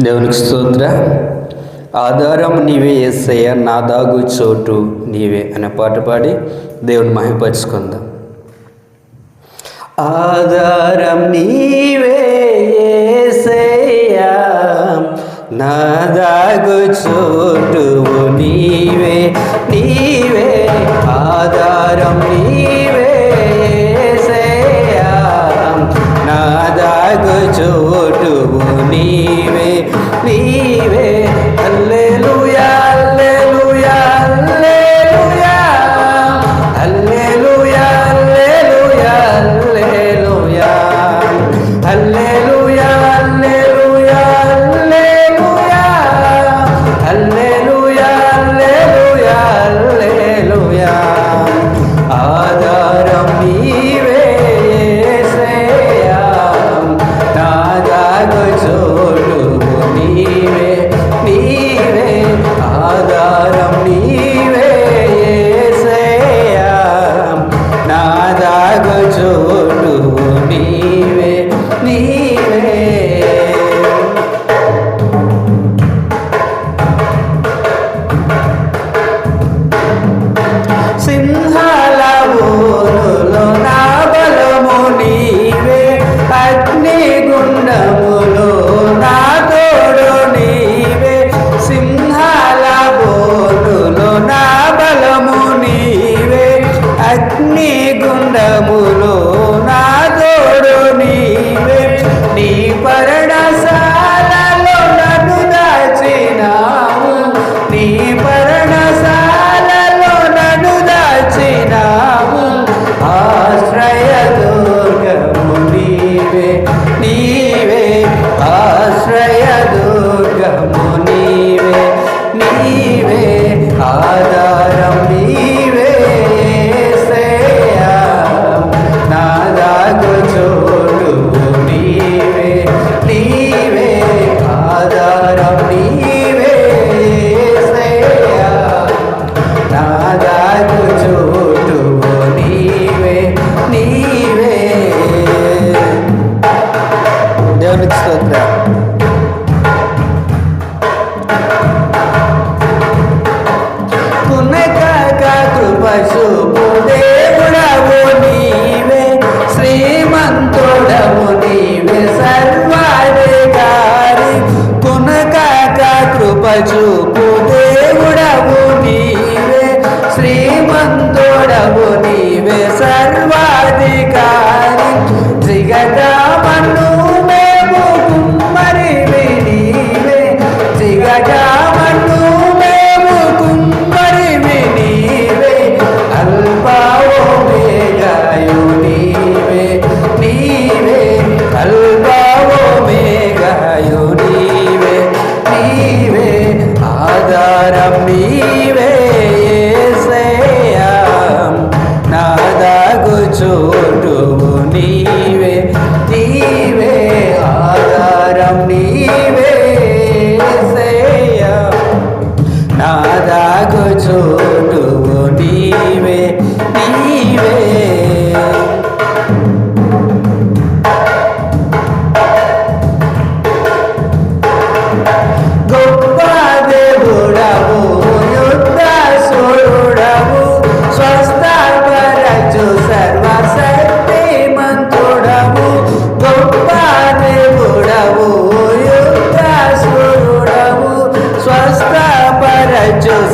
దేవునికి స్తోత్ర. ఆధారం నీవే ఏసయ్య నా దాగు చోటు నీవే అనే పాట పాడి దేవుని మహిపరుచుకుందాం. ఆధారం నీవే ఏసయ్య నా చోటు నీవే నీవే. ఆధారం నీవే ఏసయ్య నా దాగు చోటు నీవే. vive. చోటు నీవే నీవే ఆధారం నీవే నాదాగు చోటు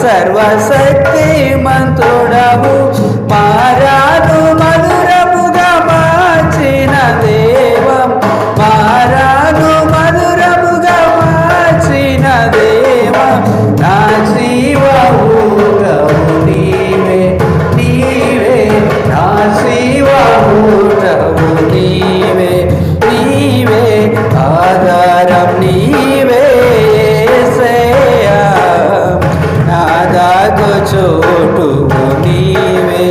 సర్వశక్తి మంతుడవు మారాను మధురముగా మార్చిన దేవం. మారాను మధురముగా మార్చిన దేవం. నా జీవము నీవే నీవే నా జీవము చోటు నీవే